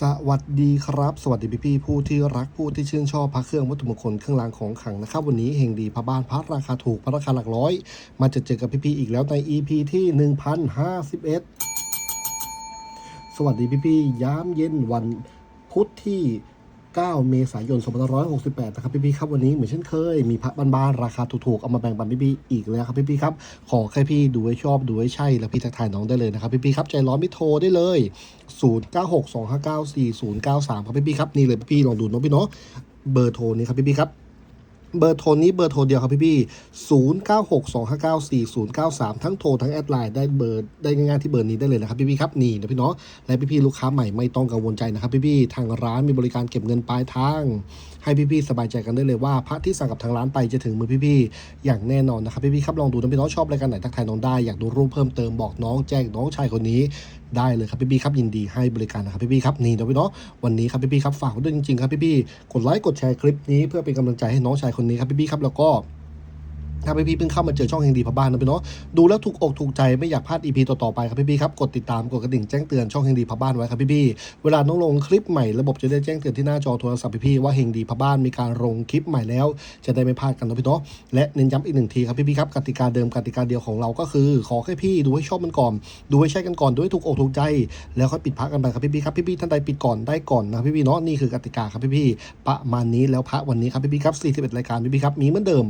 สวัสดีครับ สวัสดีพี่พี่ผู้ที่รักผู้ที่ชื่นชอบพระเครื่องวัตถุมงคลเครื่องรางของขลังนะครับ วันนี้เฮงดีพระบ้านพระราคาถูกพระราคาหลักร้อย มาจะเจอกับพี่พี่อีกแล้วใน EP ที่ 1051 สวัสดีพี่พี่ยามเย็นวันพุธที่ 9 เมษายน 2568 นะครับพี่พี่ครับวันนี้เหมือนเช่นเคย มีพระบ้านๆราคาถูกๆ เอามาแบ่งปันพี่พี่อีกแล้วครับพี่พี่ครับ ขอแค่พี่ดูให้ชอบดูให้ใช่ แล้วพี่ทักทายน้องได้เลยนะครับพี่พี่ครับ ใจร้อนไม่โทรได้เลย 0962594093 ครับพี่พี่ครับนี่เลยพี่ลองดูเนาะพี่เนาะเบอร์โทรนี้ครับพี่พี่ครับ เบอร์โทรนี้เบอร์โทรเดียวครับพี่พี่0 9 6 2 5 9 4 0 9 3 ทั้งโทรทั้งแอดไลน์ได้เบอร์ได้ง่ายๆที่เบอร์นี้ได้เลยนะครับพี่พี่ครับนี่นะพี่เนาะและพี่พี่ลูกค้าใหม่ไม่ต้องกังวลใจนะครับพี่พี่ทางร้านมีบริการเก็บเงินปลายทาง ให้พี่ๆสบายใจกันได้เลยว่าพระที่สั่งกับทางร้านไปจะถึงมือพี่ๆอย่างแน่นอนนะครับพี่ๆครับลองดูนะพี่น้องชอบรายการไหนทักทายน้องได้อยากดูรูปเพิ่มเติมบอกน้องแจ้งน้องชายคนนี้ได้เลยครับพี่พี่ๆครับยินดีให้บริการนะครับพี่พี่ๆครับนี่นะพี่เนาะวันนี้ครับพี่พี่ๆครับฝากด้วยจริงๆครับพี่พี่ๆกดไลค์กดแชร์คลิปนี้เพื่อเป็นกำลังใจให้น้องชายคนนี้ครับพี่พี่ๆครับแล้วก็ ถ้าพี่ๆเพิ่งเข้ามาเจอช่องเฮงดีพระบ้านนะพี่เนาะดูแล้วถูกอกถูกใจไม่อยากพลาดอีพีต่อๆไปครับพี่ๆครับกดติดตามกดกระดิ่งแจ้งเตือนช่องเฮงดีพระบ้านไว้ครับพี่ๆเวลาน้องลงคลิปใหม่ระบบจะได้แจ้งเตือนที่หน้าจอโทรศัพท์พี่ๆว่าเฮงดีพระบ้านมีการลงคลิปใหม่แล้ว จะได้ไม่พลาดกันนะพี่เนาะและเน้นย้ำอีกหนึ่งทีครับพี่ๆครับกติกาเดิมกติกาเดียวของเราก็คือ ขอแค่พี่ดูให้ชอบมันก่อนดูให้ใช่กันก่อนดูให้ถูกอกถูกใจ แล้วค่อยปิดพักกันไปครับพี่ๆครับพี่ๆท่านใดปิดก่อนได้ก่อนนะพี่ๆเนาะนี่คือกติกาครับพี่ๆประมาณนี้แล้วพระวันนี้ครับพี่ๆครับ41รายการพี่ๆครับมีเหมือนเดิม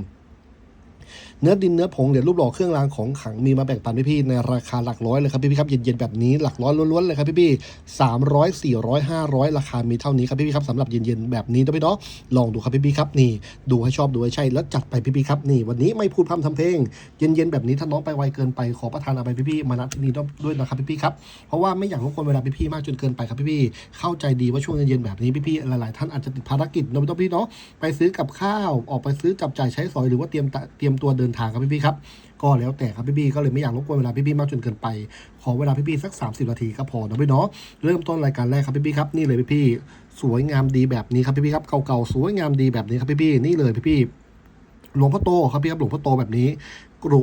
เนื้อดินเนื้อผงเหรียญรูปหล่อเครื่องรางของขลังมีมาแบ่งปันพี่ๆในราคาหลักร้อยเลยครับพี่ๆครับเย็นๆแบบนี้หลักร้อยล้วนๆเลยครับพี่ๆสามร้อยสี่ร้อยห้าร้อยราคามีเท่านี้ครับพี่ๆครับสำหรับเย็นๆแบบนี้นะพี่เนาะลองดูครับพี่ๆครับนี่ ดูให้ชอบดูให้ใช่แล้วจัดไปพี่ๆครับนี่ วันนี้ไม่พูดพร่ำทำเพลง เย็นๆแบบนี้ถ้าน้องไปไวเกินไปขอประทานเอาไปพี่ๆมานัดที่นี่ด้วยนะครับพี่ๆครับเพราะว่าไม่อยากรบกวนเวลาพี่ๆมากจนเกินไปครับพี่ๆเข้าใจดีว่าช่วงเย็นๆแบบนี้พี่ๆหลายๆท่านอาจจะติดภารกิจนะพี่เนาะไปซื้อกับข้าวออกไปซื้อจับจ่ายใช้สอยหรือว่าเตรียมเตรียมตัวเดินทางครับพี่ๆครับก็แล้วแต่ครับพี่ๆก็เลยไม่อยากรบกวนเวลาพี่ๆมากจนเกินไป ขอเวลาพี่ๆสัก 30 นาทีก็พอนะพี่เนาะเริ่มต้นรายการแรกครับพี่ๆครับนี่เลยพี่ๆสวยงามดีแบบนี้ครับพี่ๆครับเก่าๆสวยงามดีแบบนี้ครับพี่ๆนี่เลยพี่ๆหลวงพ่อโตครับพี่ครับหลวงพ่อโตแบบนี้กรุ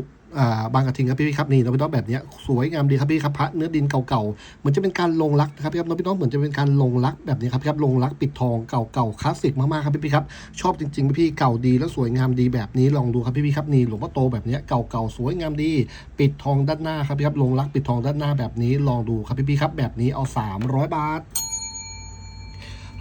บางกระทิงครับพี่ครับนี่เราพี่น้องแบบนี้สวยงามดีครับพี่ครับพระเนื้อดินเก่าๆเหมือนจะเป็นการลงรักนะครับพี่ครับน้องพี่น้องเหมือนจะเป็นการลงรักแบบนี้ครับพี่ครับลงรักปิดทองเก่าๆคลาสสิกมากๆครับพี่ๆครับชอบจริงๆพี่เก่าดีแล้วสวยงามดีแบบนี้ลองดูครับพี่ๆครับนี่หลวงพ่อโตแบบนี้เก่าๆสวยงามดี ปิดทองด้านหน้าครับพี่ครับลงรักปิดทองด้านหน้าแบบนี้ลองดูครับพี่ๆครับแบบนี้เอา 300 บาท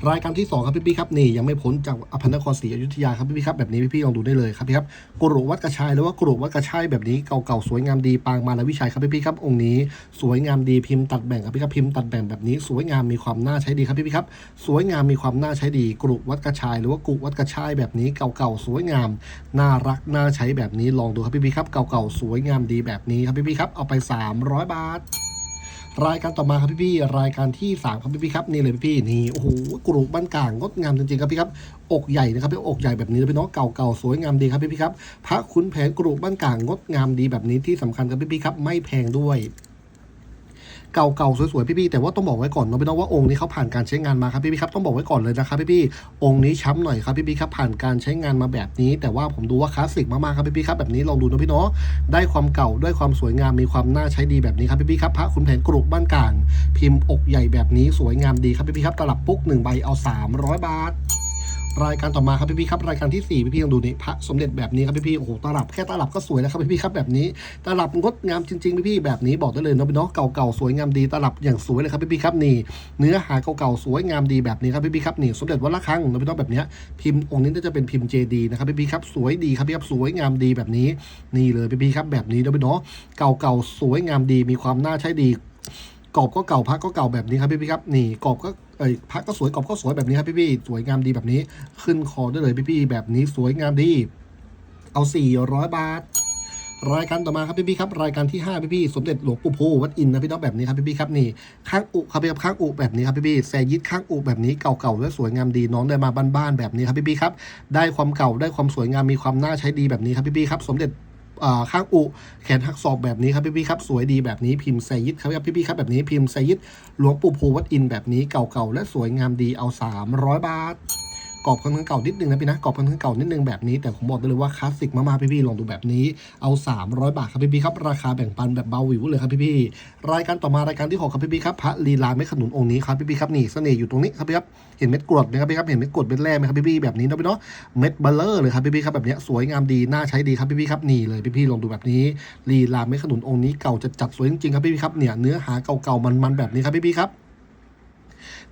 รายการที่ 2 ครับพี่ๆครับนี่ยังไม่พ้นจากอภันนครศรีอยุธยาครับพี่ๆครับแบบนี้พี่ๆลองดูได้เลยครับพี่ครับกรุวัดกระชายหรือว่ากรุวัดกระชายแบบนี้เก่าๆสวยงามดีปางมาลวิชัยครับพี่ๆครับองค์นี้สวยงามดีพิมพ์ตัดแบ่งครับพี่ครับพิมพ์ตัดแบ่งแบบนี้สวยงามมีความน่าใช้ดีครับพี่ๆครับสวยงามมีความน่าใช้ดีกรุวัดกระชาย หรือว่ากุวัดกระชายแบบนี้เก่าๆสวยงามน่ารักน่าใช้แบบนี้ลองดูครับพี่ๆครับเก่าๆสวยงามดีแบบนี้ครับพี่ๆครับเอาไป 300 บาท รายการต่อมาครับพี่ๆรายการที่3ครับพี่ๆครับนี่เลยพี่ๆนี่โอ้โหกรุบ้านกลางงดงามจริงๆครับพี่ครับอกใหญ่นะครับพี่อกใหญ่แบบนี้เลยพี่น้องเก่าๆสวยงามดีครับพี่พี่ครับพระคุณแผนกรุบ้านกลางงดงามดีแบบนี้ที่สำคัญครับพี่พี่ครับไม่แพงด้วย เก่าๆสวยๆพี่ๆแต่ว่าต้องบอกไว้ก่อนเนาะพี่น้องว่าองค์นี้เขาผ่านการใช้งานมาครับพี่ๆครับต้องบอกไว้ก่อนเลยนะครับพี่ๆองค์นี้ช้ำหน่อยครับพี่ๆครับผ่านการใช้งานมาแบบนี้ แต่ว่าผมดูว่าคลาสสิกมากๆครับพี่ๆครับแบบนี้ลองดูนะพี่เนาะได้ความเก่าด้วยความสวยงามมีความน่าใช้ดีแบบนี้ครับพี่ๆครับพระขุนแผนกรุบ้านกลาง พิมพ์อกใหญ่แบบนี้สวยงามดีครับพี่ๆครับตลับปุ๊กหนึ่งใบเอา 300 บาท รายการต่อมาครับพี่ๆครับรายการที่สี่พี่ลองดูนี่พระสมเด็จแบบนี้ครับพี่ๆโอ้โหตลับแค่ตลับก็สวยแล้วครับพี่ๆครับแบบนี้ตลับงดงามจริงๆพี่ๆแบบนี้บอกได้เลยเนาะพี่เนาะเก่าๆสวยงามดีตลับอย่างสวยเลยครับพี่ๆครับนี่เนื้อหาเก่าๆสวยงามดีแบบนี้ครับพี่ๆครับนี่สมเด็จวัดละคังเนาะพี่เนาะแบบนี้พิมพ์องค์นี้น่าจะเป็นพิมพ์เจดีนะครับพี่ๆครับสวยดีครับพี่ครับสวยงามดีแบบนี้นี่เลยพี่ๆครับแบบนี้เนาะพี่เนาะเก่าๆสวยงามดีมีความน่าใช้ดีกรอบก็เก่าพักก็เก่าแบบนี้ครับพี่ๆครับนี่กรอบก็ เอ้ยพักก็สวยกรอบก็สวยแบบนี้ครับพี่ๆสวยงามดีแบบนี้ ขึ้นคอได้เลยพี่ๆแบบนี้สวยงามดี เอา 400 บาท รายการต่อมาครับพี่ๆครับ รายการที่5พี่ๆสมเด็จหลวงปู่โพวัดอินนะพี่น้องแบบนี้ครับพี่ๆครับนี่ข้างอุครับพี่ครับข้างอุแบบนี้ครับพี่ๆแซยิดข้างอุแบบนี้เก่าๆและสวยงามดีน้องได้มาบ้านๆแบบนี้ครับพี่ๆครับ ได้ความเก่าได้ความสวยงามมีความน่าใช้ดีแบบนี้ครับพี่ๆครับ สมเด็จ ข้างอุ แขนหักศอกแบบนี้ครับพี่ๆครับ สวยดีแบบนี้พิมพ์ไซยิดครับพี่ๆครับแบบนี้พิมพ์ไซยิดหลวงปู่ภูวัดอินแบบนี้เก่าๆและสวยงามดีเอา 300 บาท กรอบค่อนข้างเก่านิดนึงนะพี่นะกรอบค่อนข้างเก่านิดนึงแบบนี้แต่ผมบอกได้เลยว่าคลาสสิกมากๆพี่ๆลองดูแบบนี้เอา 300 บาทครับพี่ๆครับราคาแบ่งปันแบบเบาหวิวเลยครับพี่ๆรายการต่อมารายการที่หกครับพี่ๆครับพระลีลาไม่ขนุนองค์นี้ครับพี่ๆครับนี่เสน่ห์อยู่ตรงนี้ครับพี่ครับเห็นเม็ดกรดไหมครับพี่ครับเห็นเม็ดกรดเม็ดแร่ไหมครับพี่ๆแบบนี้เนาะพี่เนาะเม็ดเบลเลอร์เลยครับพี่ๆครับแบบนี้สวยงามดีน่าใช้ดีครับพี่ๆครับนี่เลยพี่ๆลองดูแบบนี้ลีลาไม่ขนุนองค์นี้เก่าจะจัดสวยจริงๆครับพี่ๆครับเนี่ยเนื้อหาเก่าๆมันๆแบบนี้ครับพี่ๆครับ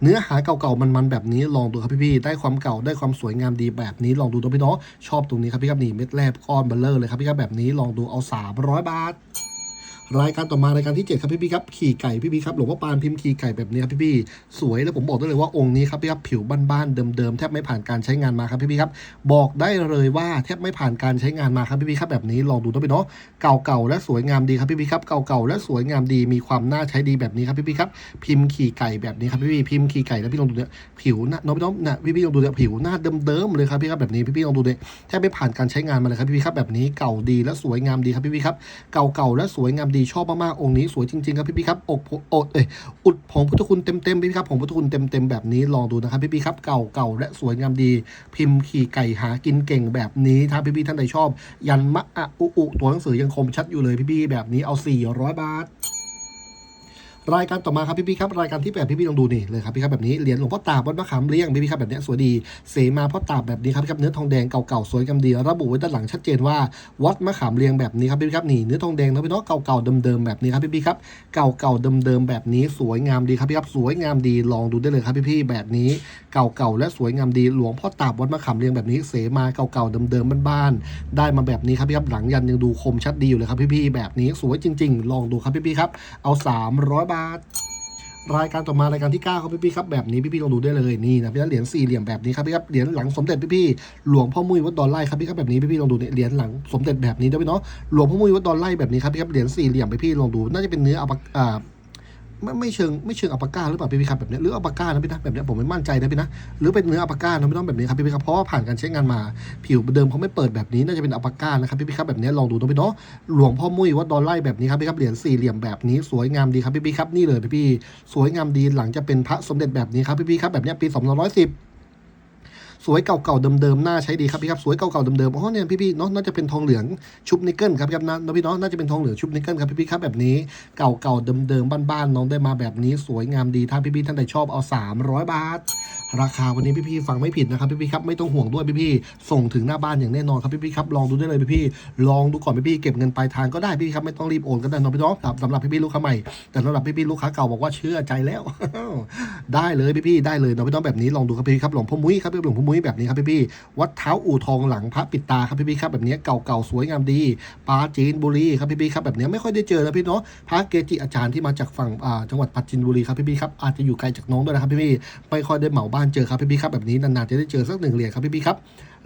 เนื้อหาเก่าๆมันๆแบบนี้ลองดูครับพี่ๆได้ความเก่าได้ความสวยงามดีแบบนี้ลองดูตัวพี่น้องชอบตรงนี้ครับพี่ครับนี่เม็ดแรกก้อนเบลเลอร์เลยครับพี่ครับแบบนี้ลองดูเอา 300 บาท รายการต่อมารายการที่ 7 ครับพี่พี่ครับขี่ไก่พี่พี่ครับหลวงพ่อปานพิมพ์ขี่ไก่แบบนี้ครับพี่พี่สวยแล้วผมบอกได้เลยว่าองค์นี้ครับพี่ครับผิวบ้านๆเดิมๆแทบไม่ผ่านการใช้งานมาครับพี่พี่ครับบอกได้เลยว่าแทบไม่ผ่านการใช้งานมาครับพี่พี่ครับแบบนี้ลองดูตัวพี่เนาะเก่าๆและสวยงามดีครับพี่พี่ครับเก่าๆและสวยงามดีมีความน่าใช้ดีแบบนี้ครับพี่พี่ครับพิมพ์ขี่ไก่แบบนี้ครับพี่พี่พิมพ์ขี่ไก่แล้วพี่ลองดูเนี่ยผิวหน้าน้องพี่น้องนะพี่พี่ลองดูเนี่ยผิวหน้าเดิมๆเลยครับพี่ครับแบบนี้พี่พี่ลองดูเนี่ยแทบไม่ผ่านการใช้งานมาเลยครับพี่พี่ครับแบบนี้เก่าดีและสวยงามดีครับพี่พี่ครับเก่าๆและสวยงามดีชอบมากๆองค์นี้สวยจริงๆครับพี่พี่ครับอกโอดเอยอุดผงพุทธคุณเต็มๆพี่ครับผงพุทธคุณเต็มๆแบบนี้ลองดูนะครับพี่พี่ครับเก่าๆและสวยงามดี พิมพ์ขี่ไก่หากินเก่งแบบนี้ถ้าพี่พี่ท่านใดชอบ ยันมะอะอุอุตัวหนังสือยังคมชัดอยู่เลยพี่พี่แบบนี้เอา 400 บาท รายการต่อมาครับพี่ๆครับรายการที่แปดพี่ๆลองดูนี่เลยครับพี่ครับแบบนี้เหรียญหลวงพ่อตาวัดมะขามเลี้ยงพี่ๆครับแบบนี้สวยดีเสมาพ่อตาแบบนี้ครับพี่ครับเนื้อทองแดงเก่าๆสวยงามดีระบุไว้ด้านหลังชัดเจนว่าวัดมะขามเลี้ยงแบบนี้ครับพี่ๆครับนี่เนื้อทองแดงนะพี่เนาะเก่าๆเดิมๆแบบนี้ครับพี่ๆครับเก่าๆเดิมๆแบบนี้สวยงามดีครับพี่ครับสวยงามดีลองดูได้เลยครับพี่ๆแบบนี้เก่าๆและสวยงามดีหลวงพ่อตาวัดมะขามเลี้ยงแบบนี้เสมาเก่าๆเดิมๆบ้านๆได้มาแบบนี้ครับพี่ครับหลังยันยังดูคมชัดดีอยู่เลยครับพี่ๆแบบนี้สวยจริง ๆ ลองดูครับพี่ๆครับเอา 300บาทรายการต่อมารายการที่9ครับพี่ๆครับแบบนี้พี่ๆลองดูได้เลยนี่นะพี่นเหรียญสี่เหลี่ยมแบบนี้ครับพี่ครับเหรียญหลังสมเด็จพี่ๆหลวงพ่อมุ้ยวัดดอนไล่ครับพี่ครับแบบนี้พี่ๆลองดูเนี่ยเหรียญหลังสมเด็จแบบนี้ด้วยพี่เนาะหลวงพ่อมุ้ยวัดดอนไล่แบบนี้ครับพี่ครับเหรียญสี่เหลี่ยมพี่ๆลองดู น่าจะเป็นเนื้ออัปอ่า ไม่ไม่เชิงไม่เชิงอัปปาก้าหรือเปล่าพี่พีครับแบบเนี้ยหรืออัปปาก้านะพี่นะแบบเนี้ยผมไม่มั่นใจนะพี่นะหรือเป็นเนื้ออัปปาก้านะไม่ต้องแบบนี้ครับพี่พีครับเพราะว่าผ่านการใช้งานมา ผิวเดิมเขาไม่เปิดแบบนี้น่าจะเป็นอัปปาก้านะครับพี่พีครับแบบเนี้ยลองดูนะพี่เนาะหลวงพ่อมุ้ยวัดดอนไล่แบบนี้ครับพี่ครับเหรียญสี่เหลี่ยมแบบนี้สวยงามดีครับพี่พี่ครับนี่เลยพี่พี่สวยงามดีหลังจะเป็นพระสมเด็จแบบนี้ครับพี่พี่ครับแบบเนี้ยปี2510 สวยเก่าๆเดิมๆน่าใช้ดีครับพี่ครับสวยเก่าๆเดิมๆอ๋อเนี่ยพี่ๆเนาะน่าจะเป็นทองเหลืองชุบนิกเกิลครับพี่ครับนะพี่เนาะน่าจะเป็นทองเหลืองชุบนิกเกิลครับพี่ๆครับแบบนี้เก่าๆเดิมๆบ้านๆน้องได้มาแบบนี้สวยงามดีถ้าพี่ๆท่านใดชอบเอา 300 บาท ราคาวันนี้พี่ๆฟังไม่ผิดนะครับพี่ๆครับไม่ต้องห่วงด้วยพี่ๆส่งถึงหน้าบ้านอย่างแน่นอนครับพี่ๆครับลองดูได้เลยพี่ๆลองดูก่อนพี่ๆเก็บเงินปลายทางก็ได้พี่ๆครับไม่ต้องรีบโอนก็ได้น้องพี่เน้องสำหรับพี่ๆลูกค้าใหม่แต่สำหรับพี่ๆลูกค้าเก่าบอกว่าเชื่อใจแล้ว ได้เลยพี่ๆได้เลยน้องพี่น้องแบบนี้ลองดูครับพี่ๆครับหลวงพ่อมุ้ยครับพี่หลวงพ่อมุ้ยแบบนี้ครับพี่ๆวัดเท้าอู่ทองหลังพระปิดตาครับพี่ๆครับแบบนี้เก่าๆสวยงามดีปาจีนบุรีครับพี่ๆครับแบบนี้ไม่ค่อยได้เจอนะพี่เนาะพระเกจิอาจารย์ที่มาจากฝั่งจังหวัดปัจจินบุรีครับพี่ๆครับอาจจะอยู่ไกลจากน้องด้วยนะครับพี่ๆไม่ค่อยได้เหมาบ้านเจอครับพี่ๆครับแบบนี้นานๆจะได้เจอสักหนึ่งเหรียญครับพี่ๆครับ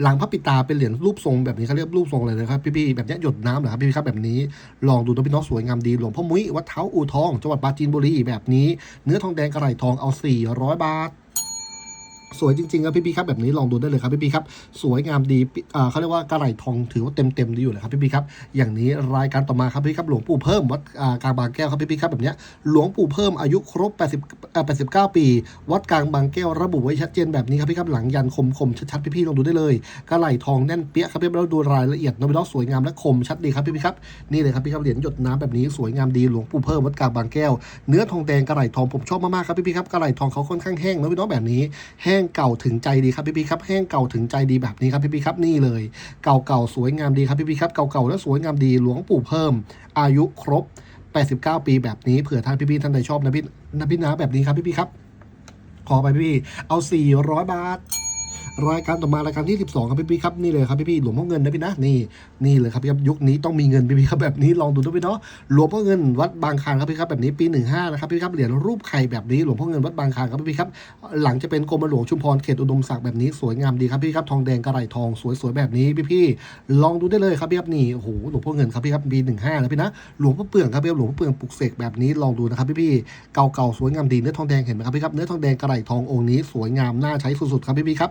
หลังพระปิตาเป็นเหรียญรูปทรงแบบนี้เขาเรียกรูปทรงเลยนะครับพี่ๆแบบนี้หยดน้ำเหรอครับพี่ๆครับแบบนี้ลองดูนะพี่น้องสวยงามดีหลวงพ่อมุ้ยวัดเท้าอู่ทองจังหวัดปราจีนบุรีแบบนี้เนื้อทองแดงกระไหลทองเอา 400 บาท สวยจริงๆครับพี่พีครับแบบนี้ลองดูได้เลยครับพี่พีครับสวยงามดีอ่าเขาเรียกว่ากระไหลทองถือว่าเต็มเต็มๆดีอยู่เลยครับพี่พีครับอย่างนี้รายการต่อมาครับพี่ครับหลวงปู่เพิ่มวัดอ่ากลางบางแก้วครับพี่พีครับแบบนี้หลวงปู่เพิ่มอายุครบ 80อ่า89 ปี วัดกลางบางแก้วระบุไว้ชัดเจนแบบนี้ครับพี่ครับหลังยันคมคมๆชัดๆพี่พี่ๆลองดูได้เลยกระไหลทองแน่นเปี้ยครับพี่แล้วดูรายละเอียดนะพี่น้องสวยงามและคมชัดดีครับพี่พีครับนี่เลยครับพี่ครับเหรียญหยดน้ำแบบนี้สวยงามดีหลวงปู่เพิ่มวัดกลางบางแก้ว เนื้อทองแดงกระไหลทองผมชอบมากๆครับพี่พีครับกระไหลทองเขาค่อนข้างแห้งนะพี่น้องแบบนี้แห้งงเก่าถึงใจดีครับพี่พี่ครับ แห้งเก่าถึงใจดีแบบนี้ครับพี่พี่ครับนี่เลย เก่าๆสวยงามดีครับพี่พี่ครับเก่าๆและสวยงามดีหลวงปู่เพิ่ม อายุครบ 89 ปีแบบนี้เผื่อท่านพี่พี่ท่านใดชอบนะพี่นะพี่นะแบบนี้ครับพี่พี่ครับขอไปพี่เอา 400 บาท รายการต่อมารายการที่ 12 ครับพี่พี่ครับนี่เลยครับพี่พี่หลวงพ่อเงินนะพี่นะนี่นี่เลยครับพี่ครับยุคนี้ต้องมีเงินพี่พี่ครับแบบนี้ลองดูด้วยพี่เนาะหลวงพ่อเงินวัดบางคานครับพี่ครับแบบนี้ปี 15นะครับพี่ครับเหรียญรูปไข่แบบนี้หลวงพ่อเงินวัดบางคานครับพี่ครับหลังจะเป็นกรมหลวงชุมพรเขตอุดมศักดิ์แบบนี้สวยงามดีครับพี่ครับทองแดงกระไหลทองสวยๆแบบนี้พี่พี่ลองดูได้เลยครับพี่ครับนี่โอ้โหหลวงพ่อเงินครับพี่ครับปี 15นะพี่นะหลวงพ่อเปลืองครับพี่ครับหลวงพ่อเปลืองปลุกเสกแบบนี้ลองดูนะครับพี่พี่เก่าๆสวยงามดีเนื้อทองแดงเห็นไหมครับพี่ครับเนื้อทองแดงกระไหลทององค์นี้สวยงามน่าใช้สุดๆครับพี่พี่ครับ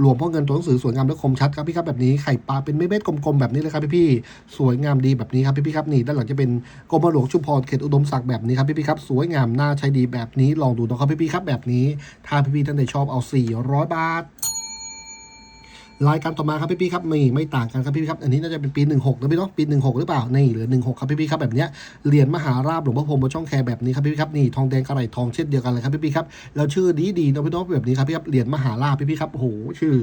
หลวงพ่อเงินตัวหนังสือสวยงามและคมชัดครับพี่ครับแบบนี้ไข่ปลาเป็นเม็ดๆกลมๆแบบนี้เลยครับพี่พี่สวยงามดีแบบนี้ครับพี่พี่ครับนี่ด้านหลังจะเป็นกรมหลวงชุมพรเขตอุดมศักดิ์แบบนี้ครับพี่พี่ครับสวยงามน่าใช้ดีแบบนี้ลองดูนะครับพี่พี่ครับแบบนี้ถ้าพี่พี่ท่านใดชอบเอา 400 บาท รายการต่อมาครับพี่ๆครับนี่ไม่ต่างกันครับพี่ๆครับ อันนี้น่าจะเป็นปี 16นะพี่เนาะปี 16 หรือเปล่านี่เหลือ 16 ครับพี่ๆครับแบบเนี้ยเหรียญมหาราบหลวงพ่อพรมบนช่องแคร์แบบนี้ครับพี่ๆครับนี่ทองแดงกระไหลทองเช่นเดียวกันเลยครับพี่ๆครับแล้วชื่อดีดีนะพี่เนาะแบบนี้ครับพี่ครับเหรียญมหาราบพี่ๆครับโอ้โหชื่อ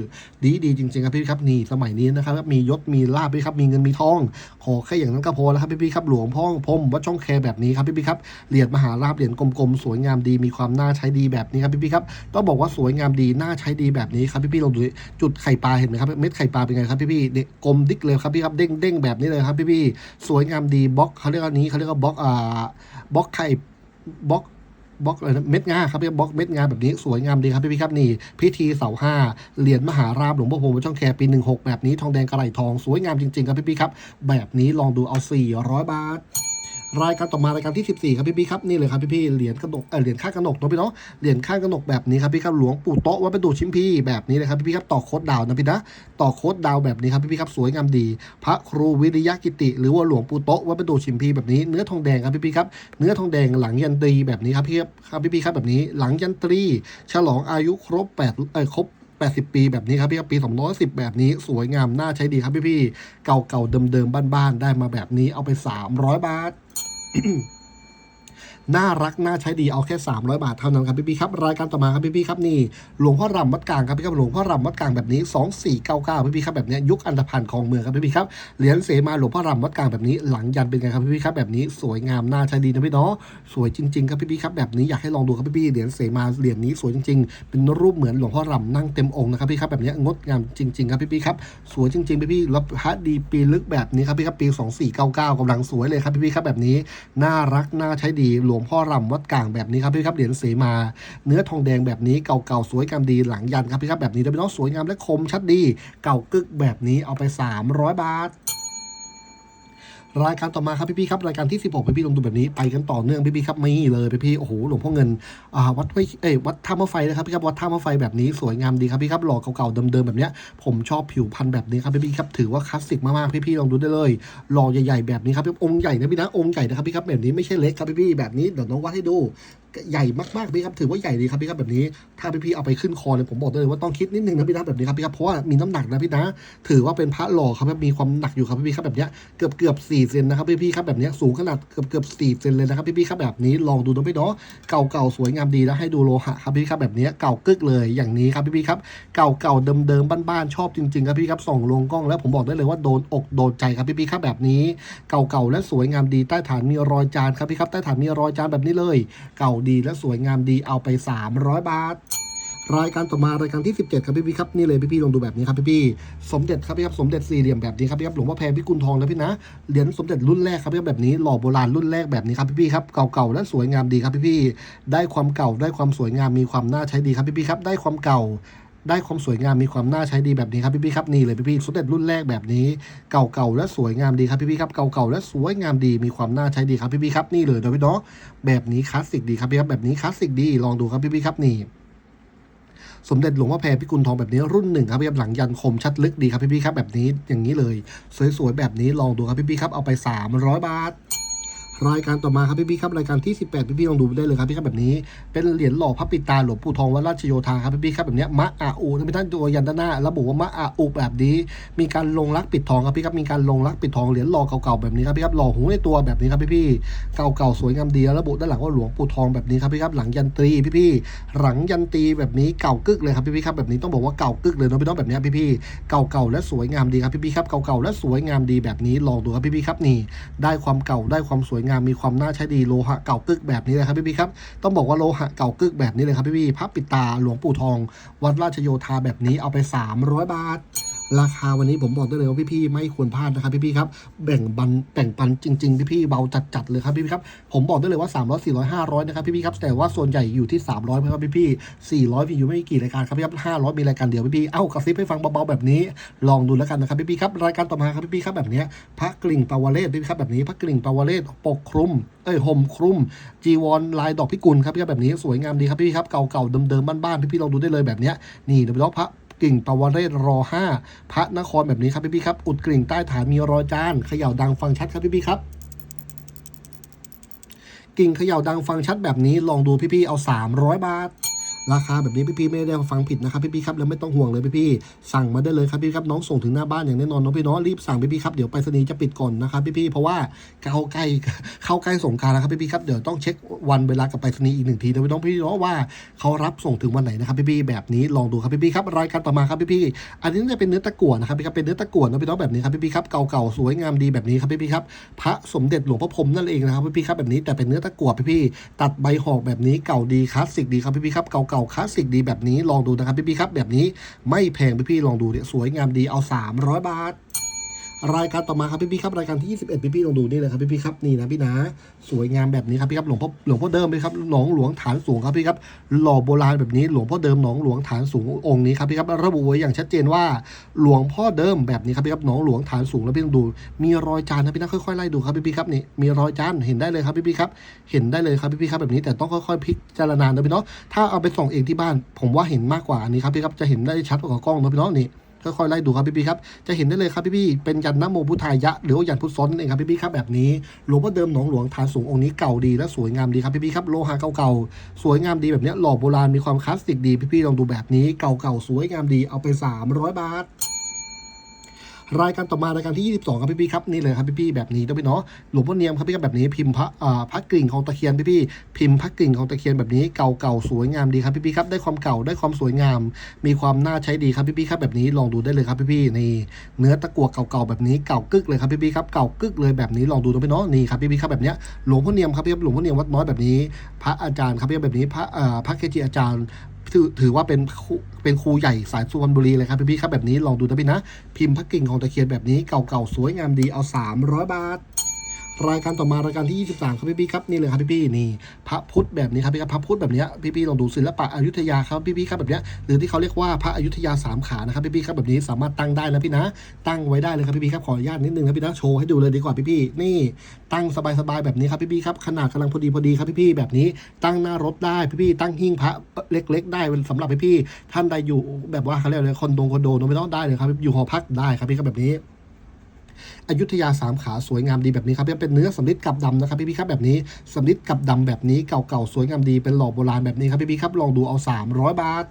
ดีดีจริงๆครับพี่ๆครับนี่สมัยนี้นะครับมียศมีลาบพี่ครับมีเงินมีทอง ขอแค่อย่างนั้นก็พอแล้วครับพี่ๆครับหลวงพ่อพรมวัดช่องแคร์แบบนี้ครับพี่ๆครับเหรียญมหาราบเหรียญกลมๆสวยงามดีมีความน่าใช้ดีแบบนี้ครับพี่ๆครับต้องบอกว่าสวยงามดีน่าใช้ดีแบบนี้ครับพี่ๆลองดูจุดไข่ปลาเห็นไหมครับเม็ดไข่ปลาเป็นไงครับพี่ๆเนี่ยกกลมดิ๊กเลยครับพี่ครับเด้งเด้งแบบนี้เลยครับพี่ๆสวยงามดีบล็อกเขาเรียกว่านี้เขาเรียกว่าบล็อกอ่าบล็อกไข่บล็อกบล็อกอะไรนะเม็ดงาครับพี่บล็อกเม็ดงาแบบนี้สวยงามดีครับพี่ๆครับนี่ พิธีเสาห้าเหรียญมหาราบหลวงพ่อพรหมช่องแคปีหนึ่งหกแบบนี้ทองแดงกระไหลทองสวยงามจริงๆครับพี่ๆครับแบบนี้ลองดูเอา400บาท รายการต่อมารายการที่ 14 ครับพี่พี่ๆครับนี่เลยครับพี่พี่ๆเหรียญกระหนกเออเหรียญข้างกระหนกเนาะพี่เนาะเหรียญข้างกระหนกแบบนี้ครับพี่ครับหลวงปู่โต๊ะวัดประดูชิมพีแบบนี้เลยครับพี่พี่ๆครับต่อโคดดาวนะพี่นะต่อโคดดาวแบบนี้ครับพี่พี่ๆครับสวยงามดี พระครูวิริยะกิติ หรือว่าหลวงปู่โต๊ะวัดประดูชิมพีแบบนี้เนื้อทองแดงครับพี่พี่ๆครับเนื้อทองแดงหลังยันตรีแบบนี้ครับพี่ครับพี่พี่ๆครับแบบนี้หลังยันตรี ฉลองอายุครบ8เออครบ 80 ปีแบบนี้ครับพี่ครับปี 210 แบบนี้สวยงามน่าใช้ดีครับพี่พี่ๆเก่าๆเดิมๆบ้านๆได้มาแบบนี้เอาไป 300 บาท น่ารักน่าใช้ดีเอาแค่ 300 บาทเท่านั้นครับพี่พี่ครับรายการต่อมาครับพี่พี่ครับนี่หลวงพ่อรำวัดกลางครับพี่ครับหลวงพ่อรำวัดกลางแบบนี้ 2499พี่พี่ครับแบบนี้ยุคอันธพาลของเมืองครับพี่พี่ครับเหรียญเสมาหลวงพ่อรำวัดกลางแบบนี้หลังยันเป็นไงครับพี่พี่ครับแบบนี้สวยงามน่าใช้ดีนะพี่เนาะสวยจริงๆครับพี่พี่ครับแบบนี้อยากให้ลองดูครับพี่พี่เหรียญเสมาเหรียญนี้สวยจริง ๆ เป็นรูปเหมือนหลวงพ่อรำนั่งเต็มองค์นะครับพี่ครับแบบนี้งดงามจริง ๆ ครับพี่พี่ครับสวยจริงๆพี่พี่แล้วพระดีปีลึกแบบนี้ครับพี่ครับปี 2499กำลังสวยเลยครับพี่พี่ครับแบบนี้น่ารักน่าใช้ดีหลวงพ่อรำวัดกลางแบบนี้ครับพี่ครับเหรียญเสมา เนื้อทองแดงแบบนี้เก่าๆสวยงามดีหลังยันครับพี่ครับแบบนี้ด้วยพี่น้องสวยงามและคมชัดดี เก่ากึกแบบนี้เอาไป 300 บาท รายการต่อมาครับพี่พี่ครับรายการที่ 16พี่พี่ลงดูแบบนี้ไปกันต่อเนื่องพี่พี่ครับไม่เลยพี่พี่โอ้โหหลวงพ่อเงินอ่าวัดเอ้วัดท่ามะไฟนะครับพี่ครับวัดท่ามะไฟแบบนี้สวยงามดีครับพี่ครับหล่อเก่าๆเดิมๆแบบเนี้ยผมชอบผิวพันธุ์แบบนี้ครับพี่พี่ครับถือว่าคลาสสิกมากๆพี่พี่ลองดูได้เลยหล่อใหญ่ๆแบบนี้ครับพี่องค์ใหญ่นะพี่นะองค์ใหญ่นะครับพี่ครับแบบนี้ไม่ใช่เล็กครับพี่พี่แบบนี้เดี๋ยวน้องวัดให้ดู ใหญ่มากๆพี่ครับถือว่าใหญ่ดีครับพี่ครับแบบนี้ถ้าพี่ๆเอาไปขึ้นคอเนี่ยผมบอกได้เลยว่าต้องคิดนิดนึงนะพี่นะแบบนี้ครับพี่ครับเพราะว่ามีน้ำหนักนะพี่นะถือว่าเป็นพระหล่อครับมีความหนักอยู่ครับพี่พี่ๆครับแบบเนี้ยเกือบเกือบสี่เซนนะครับพี่พี่ๆครับแบบเนี้ยสูงขนาดเกือบเกือบสี่เซนเลยนะครับพี่พี่ๆครับแบบนี้ลองดูนะพี่เนาะเก่าเก่าๆสวยงามดีแล้วให้ดูโลหะครับพี่ครับแบบเนี้ยเก่ากึกเลยอย่างนี้ครับพี่พี่ๆครับเก่าเก่าเดิมเดิมๆบ้านๆชอบจริงๆครับพี่ครับส่องลงกล้องแล้วผมบอกได้เลยว่าโดนอกโดนใจครับพี่พี่ๆครับแบบนี้ เก่าๆและสวยงามดีใต้ฐานมีรอยจานครับพี่ครับใต้ฐานมีรอยจานแบบนี้เลย เก่าดีและสวยงามดีเอาไป 300 บาท รายการต่อมารายการที่ 17 ครับพี่พี่ครับนี่เลยพี่พี่ลองดูแบบนี้ครับพี่พี่สมเด็จครับพี่ครับสมเด็จสี่เหลี่ยมแบบนี้ครับพี่ครับหลวงพ่อแพรพิกุลทองนะพี่นะเหรียญสมเด็จรุ่นแรกครับพี่ครับแบบนี้หล่อโบราณรุ่นแรกแบบนี้ครับพี่พี่ครับเก่าๆและสวยงามดีครับพี่พี่ได้ความเก่าได้ความสวยงามมีความน่าใช้ดีครับพี่พี่ครับได้ความเก่า ได้ความสวยงามมีความน่าใช้ดีแบบนี้ครับพี่พี่ๆครับนี่เลยพี่พี่ๆสมเด็จรุ่นแรกแบบนี้เก่าๆและสวยงามดีครับพี่พี่ๆครับเก่าๆและสวยงามดีมีความน่าใช้ดีครับพี่พี่ๆครับนี่เลยเดี๋ยวพี่เนาะแบบนี้คลาสสิกดีครับพี่ครับแบบนี้คลาสสิกดีลองดูครับพี่พี่ๆครับนี่สมเด็จหลวงพ่อแพรพิกุลทองแบบนี้รุ่นหนึ่งครับพี่ครับหลังยันคมชัดลึกดีครับพี่พี่ๆครับแบบนี้อย่างนี้เลย สวยๆแบบนี้ลองดูครับพี่พี่ๆครับเอาไป 300 บาท รายการต่อมาครับพี่พี่ครับรายการที่ 18 พี่พี่ลองดูได้เลยครับพี่ครับแบบนี้เป็นเหรียญหล่อพระปิตาหลวงปู่ทองวัดราชโยธาครับพี่พี่ครับแบบเนี้ยมะอาอูนะพี่ท่านตัวยันด้านหน้าระบุว่ามะอาอูแบบนี้ มีการลงรักปิดทองครับพี่ครับมีการลงรักปิดทองเหรียญหล่อเก่าๆแบบนี้ครับพี่ครับหล่อหูในตัวแบบนี้ครับพี่พี่เก่าๆสวยงามดีแล้วระบุด้านหลังว่าหลวงปู่ทองแบบนี้ครับพี่ครับหลังยันตรีพี่พี่หลังยันตรีแบบนี้เก่ากึกเลยครับพี่พี่ครับแบบนี้ต้องบอกว่าเก่ากึกเลยเนาะพี่น้องแบบเนี้ยพี่พี่เก่าๆและสวยงามดีครับพี่พี่ครับเก่าๆและสวยงามดีแบบนี้ลองดูครับพี่พี่ครับนี่ได้ความเก่าได้ความสวยงามมีความน่าใช้ดีโลหะเก่ากึกแบบนี้เลยครับพี่พี่ๆครับต้องบอกว่าโลหะเก่ากึกแบบนี้เลยครับพี่พี่ๆพระปิดตาหลวงปู่ทอง วัดราชโยธาแบบนี้เอาไป 300 บาท ราคาวันนี้ผมบอกได้เลยว่าพี่ๆไม่ควรพลาดนะครับพี่ๆครับแบ่งบันแบ่งปันจริง ๆ พี่ๆเบาจัดๆเลยครับพี่ๆครับผมบอกได้เลยว่า 300 400 500นะครับพี่ๆครับแต่ว่าส่วนใหญ่อยู่ที่ 300เพราะว่พี่ๆ400มีอยู่ไม่กี่รายการครับพี่ครับ500 มีรายการเดียวพี่ๆเอ้ากระซิบให้ฟังเบาๆแบบนี้ ลองดูแล้วกันนะครับพี่ๆครับรายการต่อมาครับพี่ๆครับแบบนี้พระกลิ่งปาวเลศพี่ๆครับแบบนี้พระกลิ่งปาวเลศปกคลุมเอ้ยห่มคลุม จีวรลายดอกพิกุลครับพี่ครับแบบนี้สวยงามดีครับพี่ๆครับเก่าๆเดิมๆบ้านๆพี่ๆลองดูได้เลยแบบนี้นี่เดี๋ยวไปลองพระ กิ่งปาวเรศรอห้าพระนครแบบนี้ครับพี่พี่ครับ อุดกริ่งใต้ฐานมีรอยจานเขย่าดังฟังชัดครับพี่พี่ครับ กิ่งเขย่าดังฟังชัดแบบนี้ลองดูพี่พี่เอา 300 บาท ราคาแบบนี้พี่ๆไม่ได้ฟังผิดนะครับพี่ๆครับแล้วไม่ต้องห่วงเลยพี่ๆสั่งมาได้เลยครับพี่ครับน้องส่งถึงหน้าบ้านอย่างแน่นอนน้องพี่เน้องรีบสั่งพี่ๆครับเดี๋ยวไปรษณีย์จะปิดก่อนนะครับพี่ๆเพราะว่าเข้าใกล้เข้าใกล้สงกรารแล้วครับพี่ๆครับเดี๋ยวต้องเช็ควันเวลากับไปรษณีย์อีกหนึ่งทีนะพี่น้องพี่น้องว่าเขารับส่งถึงวันไหนนะครับพี่ๆแบบนี้ลองดูครับพี่ๆครับรายการต่อมาครับพี่ๆอันนี้จะเป็นเนื้อตะกั่วนะครับพี่ครับเป็นเนื้อตะกั่วนะพี่น้องแบบนี้ครับพี่ๆครับเก่าๆสวยงามดีแบบนี้ครับพี่ๆครับพระสมเด็จหลวงพ่อพรมนั่นเองนะครับพี่ๆครับแบบนี้แต่เป็นเนื้อตะกั่วพี่ๆตัดใบหอกแบบนี้เก่าดีคลาสสิกดีครับพี่ๆครับเก่าก่าคลาสสิกดีแบบนี้ลองดูนะครับพี่ๆครับแบบนี้ไม่แพงพี่ๆลองดูเนี่ยสวยงามดีเอา 300 บาท รายการต่อมาครับพี่ๆครับรายการที่ 21พี่ๆลองดูนี่เลยครับพี่ๆครับนี่นะพี่นะสวยงามแบบนี้ครับพี่ครับหลวงพ่อหลวงพ่อเดิมพี่ครับหนองหลวงฐานสูงครับพี่ครับหล่อโบราณแบบนี้หลวงพ่อเดิมหนองหลวงฐานสูงองค์นี้ครับพี่ครับระบุไว้อย่างชัดเจนว่าหลวงพ่อเดิมแบบนี้ครับพี่ครับหนองหลวงฐานสูงแล้วพี่ต้องดู มีรอยจานนะพี่นะค่อยๆไล่ดูครับพี่ๆครับนี่มีรอยจานเห็นได้เลยครับพี่ๆครับเห็นได้เลยครับพี่ๆครับแบบนี้แต่ต้องค่อยๆพิจารณานะพี่เนาะถ้าเอาไปส่องเองที่บ้าน ผมว่าเห็นมากกว่าอันนี้ครับพี่ครับจะเห็นได้ชัดกว่ากล้องนะพี่เนาะนี่ ค่อยๆไล่ดูครับพี่ๆครับ จะเห็นได้เลยครับพี่ๆเป็นยันนโมพุทธายะ หรือว่ายันพุทธซ้อนนั่นเองครับพี่ๆครับแบบนี้หลวงพ่อเดิมหนองหลวงฐานสูงองค์นี้เก่าดีและสวยงามดีครับพี่ๆครับโลหะเก่าๆสวยงามดีแบบนี้หล่อโบราณมีความคลาสสิกดีพี่ๆลองดูแบบนี้เก่าๆสวยงามดีเอาไป 300 บาท รายการต่อมารายการที่ 22 ครับพี่ๆครับนี่เลยครับพี่ๆแบบนี้ด้วยพี่เนาะหลวงพ่อเนียมครับพี่ครับแบบนี้พิมพ์พระอ่าพระกริ่งของตะเคียนพี่ๆพิมพ์พระกริ่งของตะเคียนแบบนี้เก่าๆสวยงามดีครับพี่ๆครับได้ความเก่าได้ความสวยงาม มีความน่าใช้ดีครับพี่ๆครับแบบนี้ลองดูได้เลยครับพี่ๆนี่เนื้อตะกั่วเก่าๆแบบนี้เก่ากึกเลยครับพี่ๆครับเก่ากึกเลยแบบนี้ลองดูนะพี่เนาะนี่ครับพี่ๆครับแบบเนี้ยหลวงพ่อเนียมครับพี่ครับหลวงพ่อเนียมวัดน้อยแบบนี้ พระอาจารย์ครับพี่แบบนี้พระอ่าพระเกจิอาจารย์ ถือถือว่าเป็นเป็นครูใหญ่สายสุพรรณบุรีเลยครับพี่ๆครับแบบนี้ลองดูนะพี่นะ พิมพ์พระกิ่งของตะเคียนแบบนี้เก่าๆสวยงามดีเอา 300 บาท รายการต่อมารายการที่ 23 ครับพี่ๆครับนี่เลยครับพี่ๆนี่พระพุทธแบบนี้ครับพี่ครับพระพุทธแบบนี้ยพี่ลองดูศิลปะอยุธยาครับพี่ๆครับแบบนี้หรือที่เขาเรียกว่าพระอยุธยาสามขานะครับพี่ๆครับแบบนี้สามารถตั้งได้นะพี่นะ ตั้งไว้ได้เลยครับพี่ๆครับขออนุญาตนิดนึงครับพี่นะโชว์ให้ดูเลยดีกว่าพี่ๆนี่ ตั้งสบายๆแบบนี้ครับพี่ๆครับขนาดกำลังพอดีพอดีครับพี่ๆแบบนี้ ตั้งหน้ารถได้พี่ๆตั้งหิ้งพระเล็ก ๆ ได้สำหรับพี่ๆท่านใดอยู่แบบว่าเขาเรียกอะไรคอนโดคอนโดไม่ต้องได้เลยครับอยู่หอพักได้ครับพี่ครับแบบนี้ อยุธยาสามขาสวยงามดีแบบนี้ครับเป็นเนื้อสำลิดกับดำนะครับพี่พี่ครับแบบนี้สำลิดกับดำแบบนี้เก่าๆสวยงามดีเป็นหล่อโบราณแบบนี้ครับพี่พี่ครับลองดูเอา 300 บาท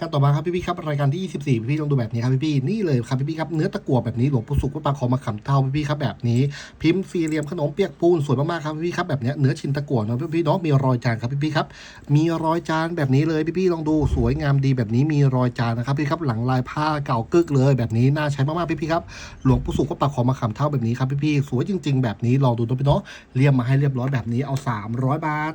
ครับต่อมาครับพี่ๆครับรายการที่ 24 พี่ๆลองดูแบบนี้ครับพี่ๆนี่เลยครับพี่ๆครับเนื้อตะกั่วแบบนี้หลวงปู่สุขวัดปางคอมาขำเท่าพี่ๆครับแบบนี้พิมพ์สี่เหลี่ยมขนมเปียกปูนสวยมากๆครับพี่ๆครับแบบเนี้ยเนื้อชิ้นตะกั่วเนาะพี่ๆเนาะมีรอยจานครับพี่ๆครับมีรอยจานแบบนี้เลยพี่ๆลองดูสวยงามดีแบบนี้มีรอยจานนะครับพี่ครับหลังลายผ้าเก่ากึกเลยแบบนี้น่าใช้มากๆพี่ๆครับหลวงปู่สุขก็ปักคอมาขำเท่าแบบนี้ครับพี่ๆสวยจริง ๆ แบบนี้ลองดูนะพี่เนาะเรียมมาให้เรียบร้อยแบบนี้เอา 300 บาท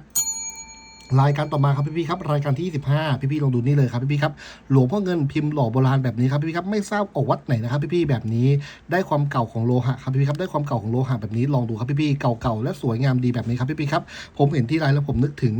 รายการต่อมาครับพี่ๆครับรายการที่ 25 พี่ๆลองดูนี่เลยครับพี่ๆครับหลวงพ่อเงินพิมพ์หล่อโบราณแบบนี้ครับพี่ๆครับไม่ทราบออกวัดไหนนะครับพี่ๆแบบนี้ได้ความเก่าของโลหะครับพี่ๆครับได้ความเก่าของโลหะแบบนี้ลองดูครับพี่ๆเก่าๆและสวยงามดีแบบนี้ครับพี่ๆครับผมเห็นที่ไรแล้วผมนึกถึง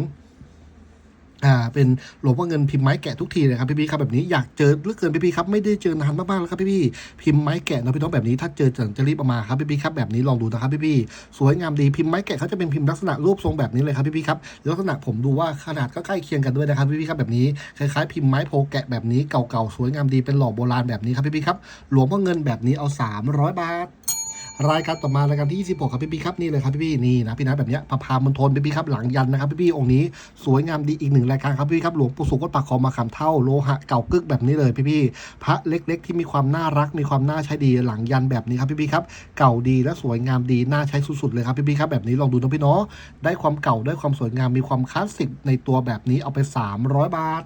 อ่าเป็นหลวงพ่อเงินพิมพ์ไม้แกะทุกทีเลยครับพี่ๆครับแบบนี้อยากเจอเหลือเกินพี่ๆครับไม่ได้เจอนานมากๆแล้วครับพี่ๆพิมพ์ไม้แกะนะพี่น้องแบบนี้ถ้าเจอจะรีบเอามาครับพี่ๆครับแบบนี้ลองดูนะครับพี่ๆสวยงามดีพิมพ์ไม้แกะเขาจะเป็นพิมพ์ลักษณะรูปทรงแบบนี้เลยครับพี่ๆครับลักษณะผมดูว่าขนาดก็ใกล้เคียงกันด้วยนะครับพี่ๆครับแบบนี้คล้ายๆพิมพ์ไม้โพแกะแบบนี้เก่าๆสวยงามดีเป็นหล่อโบราณแบบนี้ครับพี่ๆครับหลวงพ่อเงินแบบนี้เอา 300 บาท รายการต่อมารายการที่ 26 ครับพี่ๆครับนี่เลยครับพี่ๆนี่นะพี่นะแบบเนี้ยพระพามณฑลพี่ๆครับหลังยันนะครับพี่ๆองค์นี้สวยงามดีอีกหนึ่งรายการครับพี่ๆครับหลวงปู่สุขวัดปากคอมาขำเท่าโลหะเก่ากึกแบบนี้เลยพี่ๆพระเล็ก ๆ ที่มีความน่ารักมีความน่าใช้ดีหลังยันแบบนี้ครับพี่ๆครับเก่าดีและสวยงามดีน่าใช้สุดๆเลยครับพี่ๆครับแบบนี้ลองดูนะพี่เนาะได้ความเก่าได้ความสวยงามมีความคลาสสิกในตัวแบบนี้เอาไป 300 บาท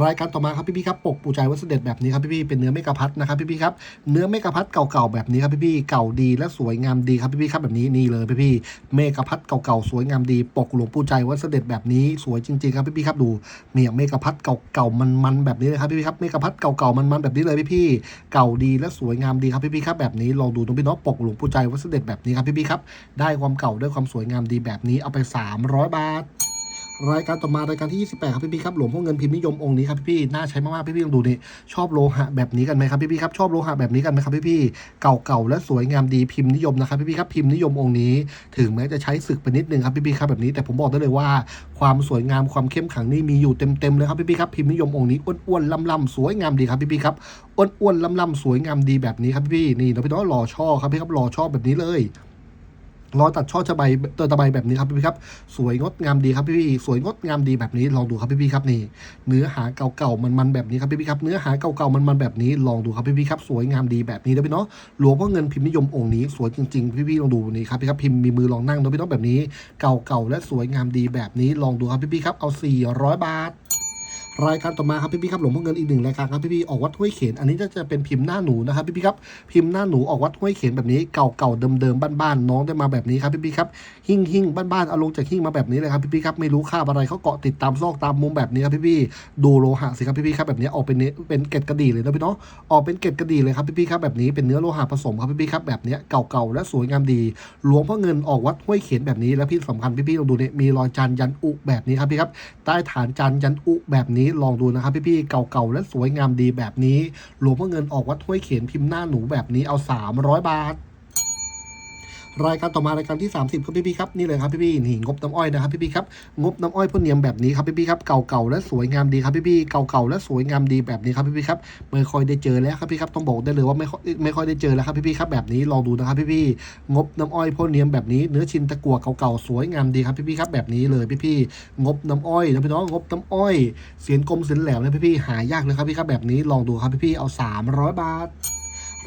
รายการต่อมาครับพี่ๆครับปกปูใจวัสเด็จแบบนี้ครับพี่ๆเป็นเนื้อเมกะพัดนะครับพี่ๆครับเนื้อเมกะพัดเก่าๆแบบนี้ครับพี่ๆเก่าดีและสวยงามดีครับพี่ๆครับแบบนี้นี่เลยพี่ๆเมกะพัดเก่าๆสวยงามดี ปกหลวงปูใจวัสเด็จแบบนี้สวยจริงๆครับพี่ๆครับดูเมียเมกะพัดเก่าๆมันๆแบบนี้เลยครับพี่ๆครับเมกะพัดเก่าๆมันๆแบบนี้เลยพี่ๆเก่าดีและสวยงามดีครับพี่ๆครับแบบนี้ลองดูตรงพี่น้องปกหลวงปูใจวัสเด็จแบบนี้ครับพี่ๆครับได้ความเก่าได้ความสวยงามดีแบบนี้เอาไป 300 บาท รายการต่อมารายการที่ 28 ครับพี่ๆครับหลวงพ่อเงินพิมพ์นิยมองค์นี้ครับพี่ๆน่าใช้มากๆพี่ๆลองดูนี่ชอบโลหะแบบนี้กันไหมครับพี่ๆครับชอบโลหะแบบนี้กันไหมครับพี่ๆเก่าๆและสวยงามดีพิมพ์นิยมนะครับพี่ๆครับพิมพ์นิยมองค์นี้ ถึงแม้จะใช้ศึกไปนิดนึงครับพี่ๆครับแบบนี้แต่ผมบอกได้เลยว่า ความสวยงามความเข้มขลังนี่มีอยู่เต็มๆเลยครับพี่ๆครับพิมพ์นิยมองค์นี้อ้วนๆล่ำๆสวยงามดีครับพี่ๆครับอ้วนๆล่ำๆสวยงามดีแบบนี้ครับพี่ๆนี่เราพี่น้องหล่อช่อครับพี่ครับหล่อช่อแบบนี้เลย รอยตัดช่อจะใบตัวตะไบแบบนี้ครับพี่ๆครับ สวยงดงามดีครับพี่ๆสวยงดงามดีแบบนี้ลองดูครับพี่ๆครับนี่ เนื้อหาเก่าๆมันๆแบบนี้ครับพี่ๆครับ เนื้อหาเก่าๆมันๆแบบนี้ลองดูครับพี่ๆครับ สวยงามดีแบบนี้นะพี่เนาะหลวงพ่อเงินพิมพ์นิยมองค์นี้สวยจริงๆพี่ๆลองดูนี่ครับพี่ครับพิมพ์มีมือลองนั่งนะพี่เนาะแบบนี้ เก่าๆและสวยงามดีแบบนี้ลองดูครับพี่ๆครับเอา400บาท รายการต่อมาครับพี่ๆครับหลวงพ่อเงินอีกหนึ่งรายการครับพี่ๆออกวัดห้วยเขนอันนี้จะจะเป็นพิมพ์หน้าหนูนะครับพี่ๆครับพิมพ์หน้าหนูออกวัดห้วยเขนแบบนี้เก่าๆเดิมๆบ้านๆน้องได้มาแบบนี้ครับพี่ๆครับหิ่งหิ่งบ้านๆเอาลงจากหิ่งมาแบบนี้เลยครับพี่ๆครับไม่รู้ค่าอะไรเขาเกาะติดตามซอกตามมุมแบบนี้ครับพี่ๆดูโลหะสิครับพี่ๆครับแบบนี้ออกเป็นเป็นเกล็ดกระดี่เลยนะพี่เนาะออกเป็นเกล็ดกระดี่เลยครับพี่ๆครับแบบนี้เป็นเนื้อโลหะผสมครับพี่ๆครับแบบนี้เก่าๆและสวยงามดีหลวงพ่อเงินออกวัดห้วยเขนแบบนี้แล้วพี่สำคัญพี่ๆลองดูเนี่ยมีรอยจานยันอุแบบนี้ครับพี่ครับใต้ฐานจานยันอุแบบนี้ลองดูนะครับพี่ๆเก่าๆและสวยงามดีแบบนี้ หลวงพ่อเงินออกวัดห้วยเขนพิมพ์หน้าหนูแบบนี้เอา 300 บาท รายการต่อมารายการที่ 30ครับพี่ๆครับนี่เลยครับพี่ๆนี่งบน้ำอ้อยนะครับพี่ๆครับงบน้ำอ้อยพ่นเนียมแบบนี้ครับพี่ๆครับเก่าๆและสวยงามดีครับพี่ๆเก่าๆและสวยงามดีแบบนี้ครับพี่ๆครับไม่ค่อยได้เจอแล้วครับพี่ครับต้องบอกได้เลยว่าไม่ค่อยไม่ค่อยได้เจอแล้วครับพี่ๆครับแบบนี้ลองดูนะครับพี่ๆงบน้ำอ้อยพ่นเนียมแบบนี้เนื้อชิ้นตะกั่วเก่าๆสวยงามดีครับพี่ๆครับแบบนี้เลยพี่ๆงบน้ำอ้อยนะพี่น้องงบน้ำอ้อยเสียนกลมเสียนแหลมนะพี่ๆหายากเลยครับพี่ครับแบบนี้ลองดูครับพี่ๆเอา 300 บาท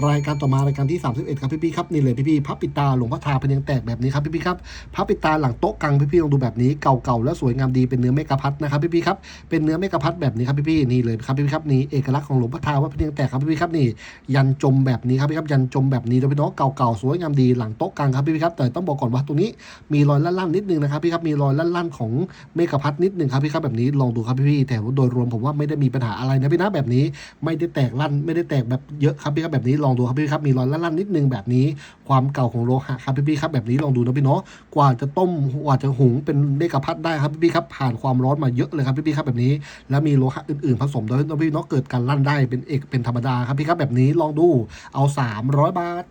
รายการต่อมารายการที่ 31 ครับพี่ๆครับนี่เลยพี่ๆพับปิดตาหลวงพ่อทาเป็นยังแตกแบบนี้ครับพี่ๆครับพับปิดตาหลังโต๊ะกลางพี่ๆลองดูแบบนี้เก่าๆและสวยงามดีเป็นเนื้อเมกะพัดนะครับพี่ๆครับเป็นเนื้อเมกะพัดแบบนี้ครับพี่ๆนี่เลยครับพี่ๆครับนี่เอกลักษณ์ของหลวงพ่อทาว่าเป็นยังแตกครับพี่ๆครับนี่ยันจมแบบนี้ครับพี่ครับยันจมแบบนี้นะพี่น้องเก่าๆสวยงามดีหลังโต๊ะกลางครับพี่ๆครับแต่ต้องบอกก่อนว่าตรงนี้มีรอยลั่นๆนิดนึงนะครับพี่ครับมีรอยลั่นๆของเมกะพัดนิดนึงครับพี่ครับแบบนี้ลองดูครับพี่ๆแต่ว่าโดยรวมผมว่าไม่ได้มีปัญหาอะไรนะพี่นะแบบนี้ ไม่ได้แตกลั่นไม่ได้แตกแบบเยอะครับพี่ครับแบบนี้ลองดูครับพี่ครับมีรอยลั่นๆนิดนึงแบบนี้ ความเก่าของโลหะครับพี่ครับแบบนี้ลองดูนะพี่เนาะกว่าจะต้มกว่าจะหุงเป็นเมกะพัดได้ครับพี่ครับผ่านความร้อนมาเยอะเลยครับพี่ครับแบบนี้ แล้วมีโลหะอื่นๆผสมด้วยนะพี่เนาะเกิดการลั่นได้เป็นเอกเป็นธรรมดาครับพี่ครับแบบนี้ลองดูเอา 300 บาท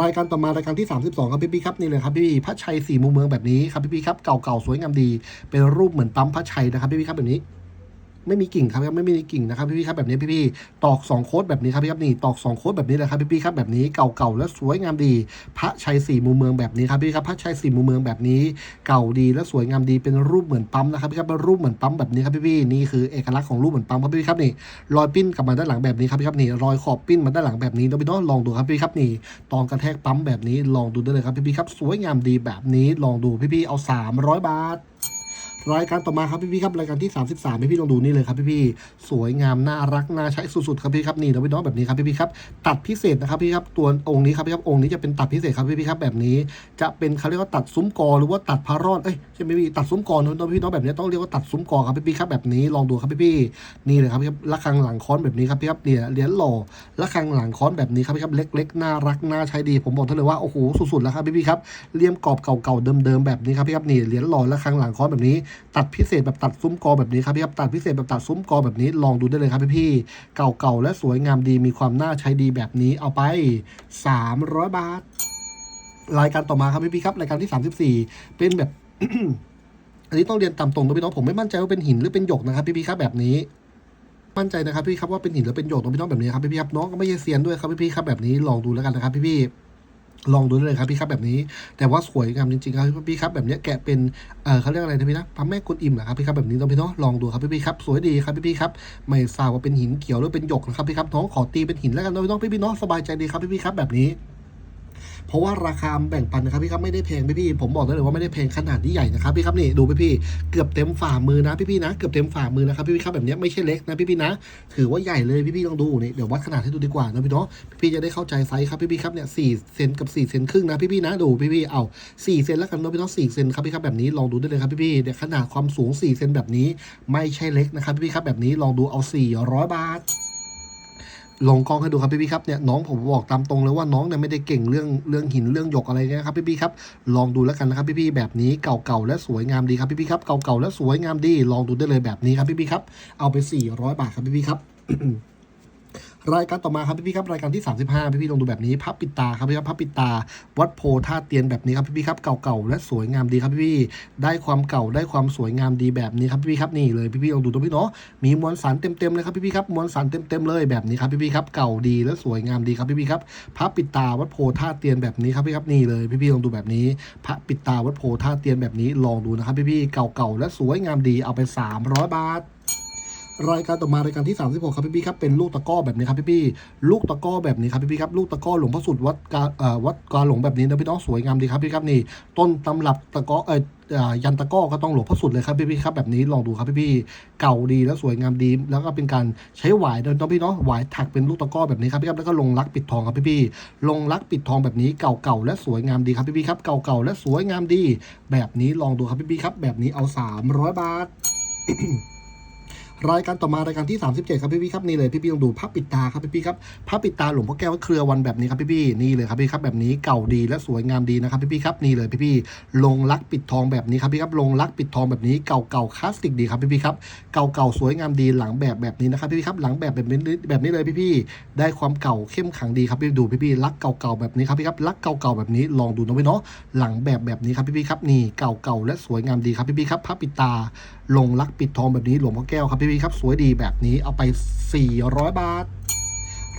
รายการต่อมารายการที่ 32 ครับพี่พี่ครับนี่เลยครับพี่พระชัยสี่มุมเมืองแบบนี้ครับพี่พี่ครับเก่าๆสวยงามดี เป็นรูปเหมือนปั๊มพระชัยนะครับพี่พี่ครับแบบนี้ ไม่มีกิ่งครับไม่มีกิ่งนะครับพี่พี่ครับแบบนี้พี่พี่ตอกสองโค้ดแบบนี้ครับพี่ครับนี่ตอกสองโค้ดแบบนี้เลยครับพี่พี่ครับแบบนี้เก่าๆและสวยงามดี พระชัยสี่มุมเมืองแบบนี้ครับพี่ครับพระชัยสี่มุมเมืองแบบนี้ เก่าดีและสวยงามดีเป็นรูปเหมือนปั๊มนะครับพี่ครับเป็นรูปเหมือนปั๊มแบบนี้ครับพี่พี่นี่คือเอกลักษณ์ของรูปเหมือนปั๊มครับพี่ครับนี่รอยปิ้นกลับมาด้านหลังแบบนี้ครับพี่ครับนี่รอยขอบปิ้นมาด้านหลังแบบนี้เราพี่น้องลองดูครับพี่ครับนี่ตอนกระแทกปั๊มแบบนี้ลองดูได้เลยครับพี่พี่ครับสวยงามดีแบบนี้ลองดูพี่พี่เอา 300 บาท รายการต่อมาครับพี่พี่ครับรายการที่ 33พี่พี่ลองดูนี่เลยครับพี่พี่สวยงามน่ารักน่าใช้สุดๆครับพี่ครับนี่เราพี่น้องแบบนี้ครับพี่พี่ครับตัดพิเศษนะครับพี่ครับตัวองค์นี้ครับพี่ครับองค์นี้จะเป็นตัดพิเศษครับพี่พี่ครับแบบนี้ จะเป็นเขาเรียกว่าตัดซุ้มกอหรือว่าตัดพารอดเอ้ยใช่ไหมพี่ตัดซุ้มกอนะพี่น้องแบบนี้ต้องเรียกว่าตัดซุ้มกอครับพี่พี่ครับแบบนี้ลองดูครับพี่พี่นี่เลยครับพี่ครับระฆังหลังค้อนแบบนี้ครับพี่ครับเนี่ยเหรียญหล่อระฆังหลังค้อนแบบนี้ครับพี่ครับเล็กๆน่ารักน่าใช้ดีผมบอกท่านเลยว่าโอ้โหสุดๆแล้วครับพี่พี่ครับเลี่ยมกรอบเก่าๆเดิมๆแบบนี้ครับพี่ครับนี่เหรียญหล่อระฆังหลังค้อนแบบนี้ตัดพิเศษแบบตัดซุ้มกอแบบนี้ครับพี่ครับตัดพิเศษแบบตัดซุ้มกอแบบนี้ลองดูได้เลยครับพี่พี่เก่าๆและสวยงามดีมีความน่าใช้ดีแบบนี้เอาไป 300 บาท รายการต่อมาครับพี่พี่ครับรายการที่ 34 เป็นแบบอันนี้ต้องเรียนตามตรงนะพี่น้องผมไม่มั่นใจว่าเป็นหินหรือเป็นหยกนะครับพี่พี่ครับแบบนี้มั่นใจนะครับพี่ครับว่าเป็นหินหรือเป็นหยกนะพี่น้องแบบนี้ครับพี่พี่ครับน้องก็ไม่ใช่เซียนด้วยครับพี่พี่ครับแบบนี้ลองดูแล้วกันนะครับพี่พี่ ลองดูได้เลยครับพี่ครับแบบนี้ แต่ว่าสวยงามจริงๆครับพี่ครับแบบเนี้ยแกะเป็นเออเขาเรียกอะไรนะพี่นะพระแม่กุนอิมเหรอครับพี่ครับแบบนี้ต้องพี่เนาะลองดูครับพี่ๆครับสวยดีครับพี่ๆครับไม่ทราบว่าเป็นหินเขียวหรือเป็นหยกนะครับพี่ครับน้องขอตีเป็นหินแล้วกันเนาะพี่น้องพี่ๆเนาะสบายใจดีครับพี่ๆครับแบบนี้ เพราะว่าราคาแบ่งปันนะครับพี่ครับไม่ได้แพงพี่พี่ผมบอกได้เลยว่าไม่ได้แพงขนาดที่ใหญ่นะครับพี่ครับนี่ดูพี่พี่เกือบเต็มฝ่ามือนะพี่พี่นะเกือบเต็มฝ่ามือนะครับพี่พี่ครับแบบนี้ไม่ใช่เล็กนะพี่พี่นะ ถือว่าใหญ่เลยพี่พี่ลองดูนี่เดี๋ยววัดขนาดให้ดูดีกว่านะพี่เนาะพี่พี่จะได้เข้าใจไซส์ครับพี่พี่ครับเนี่ยสี่เซนกับสี่เซนครึ่งนะพี่พี่นะดูพี่พี่เอาสี่เซนแล้วกันเนาะพี่เนาะสี่เซนครับพี่ครับแบบนี้ลองดูได้เลยครับพี่พี่เดี๋ยวขนาดความสูงสี่เซนแบบนี้ ไม่ใช่เล็กนะครับพี่พี่ครับแบบนี้ลองดูเอาสี่ร้อยบาท ลองกองให้ดูครับพี่พี่ครับเนี่ยน้องผมบอกตามตรงเลยว่าน้องเนี่ยไม่ได้เก่งเรื่องเรื่องหินเรื่องหยกอะไรเงี้ยครับพี่พี่ครับลองดูแล้วกันนะครับพี่พี่แบบนี้เก่าๆและสวยงามดีครับพี่พี่ครับเก่าๆและสวยงามดี ลองดูได้เลยแบบนี้ครับพี่พี่ครับเอาไป 400 บาทครับพี่พี่ครับ รายการต่อมาครับพี่ๆครับรายการที่ 35 พี่ๆลองดูแบบนี้พับปิดตาครับพี่ครับพับปิดตา วัดโพธาตุเตียนแบบนี้ครับพี่ๆครับเก่าๆและสวยงามดีครับพี่ๆได้ความเก่าได้ความสวยงามดีแบบนี้ครับพี่ๆครับนี่เลยพี่ๆลองดูตัวพี่เนาะมีมวลสารเต็มๆเลยครับพี่ๆครับมวลสารเต็มๆเลยแบบนี้ครับพี่ๆครับเก่าดีและสวยงามดีครับพี่ๆครับพับปิดตาวัดโพธาตุเตียนแบบนี้ครับพี่ครับนี่เลยพี่ๆลองดูแบบนี้พับปิดตาวัดโพธาตุเตียนแบบนี้ลองดูนะครับพี่ๆเก่าๆและสวยงามดีเอาไป 300 บาท รายการต่อมารายการที่ 36 ครับพี่ๆครับเป็นลูกตะก้อแบบนี้ครับพี่ๆลูกตะก้อแบบนี้ครับพี่ๆครับลูกตะก้อหลวงพ่อสุดวัดกาวัดกาหลงแบบนี้นะพี่น้องสวยงามดีครับพี่ครับนี่ต้นตำรับตะก้อเอ่อยันตะก้อก็ต้องหลวงพ่อสุดเลยครับพี่ๆครับแบบนี้ลองดูครับพี่ๆเก่าดีและสวยงามดี แล้วก็เป็นการใช้หวายเดินต้องพี่เนาะหวายถักเป็นลูกตะก้อแบบนี้ครับพี่ครับแล้วก็ลงรักปิดทองครับพี่ๆลงรักปิดทองแบบนี้เก่าๆและสวยงามดีครับพี่ๆครับเก่าๆและสวยงามดี แบบนี้ลองดูครับพี่ๆครับแบบนี้เอา 300 บาท รายการต่อมารายการที่ 37 ครับพี่พี่ครับนี่เลยพี่พี่ลองดูภาพปิดตาครับพี่พี่ครับภาพปิดตาหลวงพ่อแก้ววัดเครือวันแบบนี้ครับพี่พี่นี่เลยครับพี่ครับแบบนี้เก่าดีและสวยงามดีนะครับพี่พี่ครับนี่เลยพี่พี่ลงลักปิดทองแบบนี้ครับพี่ครับลงลักปิดทองแบบนี้เก่าเก่าคลาสสิกดีครับพี่พี่ครับเก่าเก่าสวยงามดีหลังแบบแบบนี้นะครับพี่พี่ครับหลังแบบแบบนี้แบบนี้เลยพี่พี่ได้ความเก่าเข้มขังดีครับพี่ดูพี่พี่ลักเก่าเก่าๆแบบนี้ครับพี่ครับลักเก่าเก่าๆแบบนี้ลองดูนะพี่เนาะหลังแบบแบบนี้ครับพี่พี่ครับนี่เก่าเก่าๆและสวยงามดีครับพี่พี่ครับภาพปิดตาลงลักปิดทองแบบนี้หลวงพ่อแก้วครับพี่พีครับ สวยดีแบบนี้เอาไป 400 บาท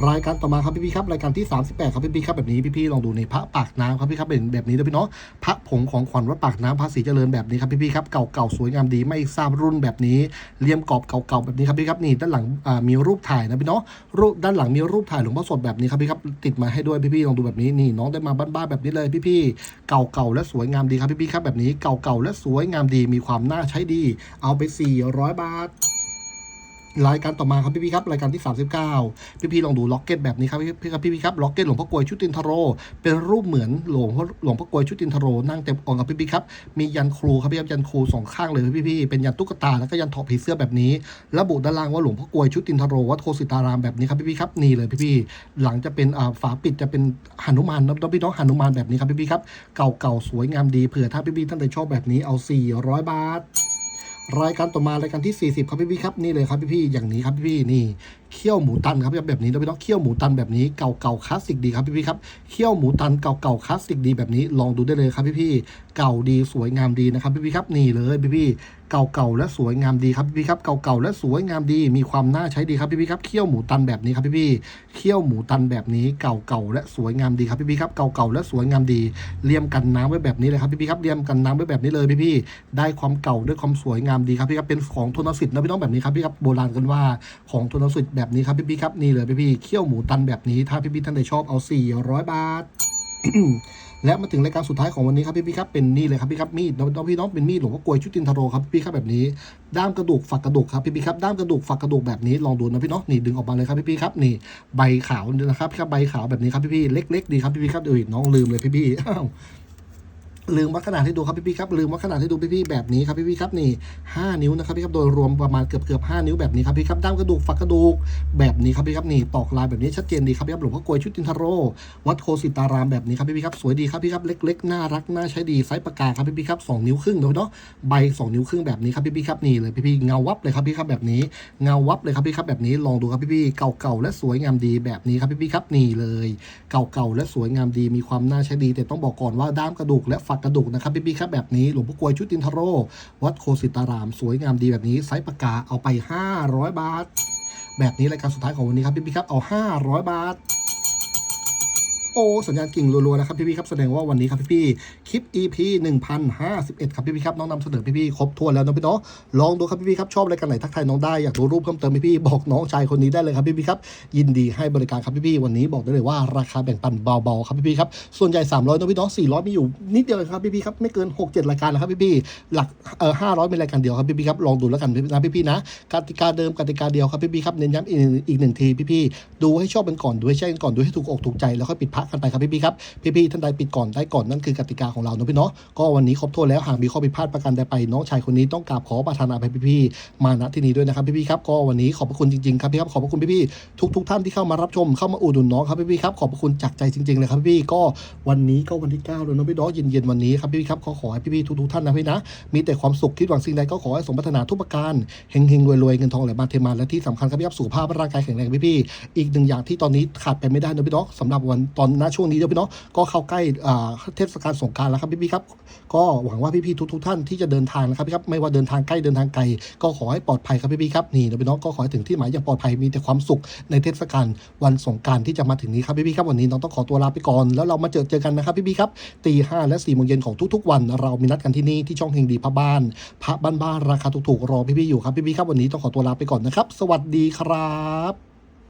รายการต่อมาครับพี่พี่ครับรายการที่ 38ครับพี่พี่ครับแบบนี้พี่พี่ลองดูในพระปากน้ำครับพี่ครับเป็นแบบนี้นะพี่เนาะพระผงของขวัญวัดปากน้ำพระสีเจริญแบบนี้ครับพี่พี่ครับเก่าๆสวยงามดีไม่ทราบรุ่นแบบนี้เลี่ยมกรอบเก่าๆแบบนี้ครับพี่ครับนี่ด้านหลังมีรูปถ่ายนะพี่เนาะรูปด้านหลังมีรูปถ่ายหลวงพ่อสดแบบนี้ครับพี่ครับติดมาให้ด้วยพี่พี่ลองดูแบบนี้นี่น้องได้มาบ้านๆแบบนี้เลยพี่พี่เก่าๆและสวยงามดีครับพี่พี่ครับแบบนี้เก่าๆและสวยงามดีมีความน่าใช้ดี เอาไป 400 บาท รายการต่อมาครับพี่พี่ครับรายการที่ 39 พี่พี่ลองดูล็อกเก็ตแบบนี้ครับพี่พี่ครับพี่พี่ครับล็อกเก็ตหลวงพ่อกลวยชุตินทโร เป็นรูปเหมือนหลวงพ่อหลวงพ่อกลวยชุตินทโรนั่งเต็มองค์ครับพี่พี่ครับมียันครูครับพี่ครับยันครูสองข้างเลยพี่พี่เป็นยันตุ๊กตาแล้วก็ยันถอดผีเสื้อแบบนี้ ระบุด้านล่างว่าหลวงพ่อกลวยชุตินทโรวัดโคสิตารามแบบนี้ครับพี่พี่ครับนี่เลยพี่พี่หลังจะเป็นฝาปิดจะเป็นหนุมานนะพี่น้องหนุมานแบบนี้ครับพี่พี่ครับเก่าๆสวยงามดีเผื่อถ้าพี่พี่ท่านใดชอบแบบนี้เอา 400 บาท รายการต่อมารายการที่ 40 ครับพี่พี่ครับนี่เลยครับพี่พี่อย่างนี้ครับพี่พี่นี่เคี่ยวหมูตันครับแบบนี้นะพี่น้องเคี่ยวหมูตันแบบนี้เก่าๆคลาสสิกดีครับพี่พี่ครับเคี่ยวหมูตันเก่าๆคลาสสิกดีแบบนี้ลองดูได้เลยครับพี่พี่เก่าดีสวยงามดีนะครับพี่พี่ครับนี่เลยพี่พี่เก่าๆและสวยงามดีครับพี่พี่ครับเก่าๆและสวยงามดี มีความน่าใช้ดีครับพี่พี่ครับเคี่ยวหมูตันแบบนี้ครับพี่พี่เคี่ยวหมูตันแบบนี้เก่าๆและสวยงามดีครับพี่พี่ครับเก่าๆและสวยงามดีเลี่ยมกันน้ำไว้แบบนี้เลยครับพี่พี่ครับเลี่ยมกันน้ำไว้แบบนี้เลยพี่พี่ได้ความเก่าด้วยความสวยงามดีครับพี่ครับเป็นของทนสิทธิ์นะพี่น้องแบบนี้ครับพี่ครับโบราณกันว่าของทนสิทธิ์แบบนี้ครับพี่พี่ครับนี่เลยพี่พี่เคี่ยวหมูตันแบบนี้ถ้าพี่พี่ท่านใดชอบเอา400บาทและมาถึงรายการสุดท้ายของวันนี้ครับพี่พี่ครับเป็นนี่เลยครับพี่ครับมีดน้องพี่น้องเป็นมีดหลวงพ่อกลวยชุตินทโรครับพี่ครับแบบนี้ด้ามกระดูกฝักกระดูกครับพี่พี่ครับด้ามกระดูกฝักกระดูกแบบนี้ลองดูนะพี่เนาะนี่ดึงออกมาเลยครับพี่พี่ครับนี่ใบขาวนะครับพี่ครับใบขาวแบบนี้ครับพี่พี่เล็ก ๆ ดีครับพี่พี่ครับเดี๋ยวน้องลืมเลยพี่พี่อ้าว ลืมวัดขนาดให้ดูครับพี่ๆครับลืมวัดขนาดให้ดูพี่ๆแบบนี้ครับพี่ๆครับนี่5นิ้วนะครับพี่ครับโดยรวมประมาณเกือบเกือบ5นิ้วแบบนี้ครับพี่ครับด้ามกระดูกฝักกระดูกแบบนี้ครับพี่ครับนี่ตอกลายแบบนี้ชัดเจนดีครับพี่ครับหลวงพ่อกลวยชุดตินทโร วัดโคสิตารามแบบนี้ครับพี่ๆครับสวยดีครับพี่ครับเล็ก ๆ น่ารักน่าใช้ดีไซส์ปากกาครับพี่ๆครับสองนิ้วครึ่งเนาะใบสองนิ้วครึ่งแบบนี้ครับพี่ๆครับนี่เลยพี่ๆเงาวับเลยครับพี่ครับแบบนี้เงาวับเลยครับพี่ครับแบบนี้ลองดูครับพี่ๆเก่าๆและสวยงามดีแบบนี้ครับพี่ๆครับนี่เลย เก่าๆและสวยงามดีมีความน่าใช้ดี แต่ต้องบอกก่อนว่าด้ามกระดูกและฝักกระดูกนะครับพี่ๆครับแบบนี้หลวงพ่อกลวยชุดตินทโร วัดโคสิตาราม สวยงามดีแบบนี้ไซส์ปากกาเอาไป 500 บาท แบบนี้รายการสุดท้ายของวันนี้ครับพี่ๆครับเอา 500 บาท โอ้สัญญาณกิ่งรัวๆนะครับพี่ๆครับแสดงว่าวันนี้ครับพี่ๆคลิป EP 1051 ครับพี่ๆครับน้องนำเสนอพี่ๆครบถ้วนแล้วนะพี่เนาะลองดูครับพี่ๆครับชอบรายการไหนทักทายน้องได้อยากดูรูปเพิ่มเติมพี่ๆบอกน้องชายคนนี้ได้เลยครับพี่ๆครับยินดีให้บริการครับพี่ๆวันนี้บอกได้เลยว่าราคาแบ่งปันเบาๆครับพี่ๆครับส่วนใหญ่ 300นะพี่เนาะ400มีอยู่นิดเดียวครับพี่ๆครับไม่เกิน 6-7 รายการนะครับพี่ๆหลักเอ่อ500เป็นรายการเดียวครับพี่ๆครับลองดูแล้วกันนะพี่ๆนะกติกาเดิมกติกาเดียวครับพี่ๆครับเน้นย้ำอีกอีกหนึ่งทีพี่ๆดูให้ชอบกันก่อนดูให้ใช่กันก่อนดูให้ถูกอกถูกใจแล้วค่อยปิดพระกันไปครับพี่ๆครับพี่ๆท่านใดปิดก่อนได้ก่อนนั่นคือกติกาของเราเนาะพี่เนาะก็วันนี้ครบถ้วนแล้วหากมีข้อผิดพลาดประการใดไปน้องชายคนนี้ต้องกราบขอประทานอภัยพี่ๆมาณที่นี้ด้วยนะครับพี่ๆครับก็วันนี้ขอบพระคุณจริงๆครับพี่ครับขอบพระคุณพี่ๆทุกๆท่านที่เข้ามารับชมเข้ามาอุดหนุนน้องครับพี่ๆครับขอบพระคุณจากใจจริงๆเลยครับพี่ๆก็วันนี้ก็วันที่9แล้วเนาะพี่เนาะเย็นๆวันนี้ครับพี่ๆครับขอขอให้พี่ๆทุกๆท่านนะพี่นะ มีแต่ความสุขคิดหวังสิ่งใดก็ขอให้สมปรารถนาทุกประการเฮงๆรวยๆเงินทองไหลมาเทมาและที่สำคัญครับพี่ครับสุขภาพร่างกายแข็งแรงพี่ๆอีกหนึ่งอย่างที่ตอนนี้ขาดไปไม่ได้นะพี่เนาะสำหรับวันตอนณช่วงนี้เนาะพี่เนาะก็เข้าใกล้เทศกาลสงการแล้วครับพี่ๆครับ ก็หวังว่าพี่ๆทุกๆท่านที่จะเดินทางนะครับพี่ครับไม่ว่าเดินทางใกล้เดินทางไกลก็ขอให้ปลอดภัยครับพี่ๆครับนี่นะพี่เนาะก็ขอให้ถึงที่หมายอย่างปลอดภัยมีแต่ความสุขในเทศกาลวันสงการที่จะมาถึงนี้ครับพี่ๆครับวันนี้น้องต้องขอตัวลาไปก่อนแล้วเรามาเจอเจอกันนะครับพี่ๆครับตีห้าและสี่โมงเย็นของทุกๆวัน เรามีนัดกันที่นี่ที่ช่องเฮงดีพระบ้านพระบ้านๆราคาถูกๆรอพี่ๆอยู่ครับพี่ๆครับวันนี้ต้องขอตัวลาไปก่อนนะครับ สวัสดีครับ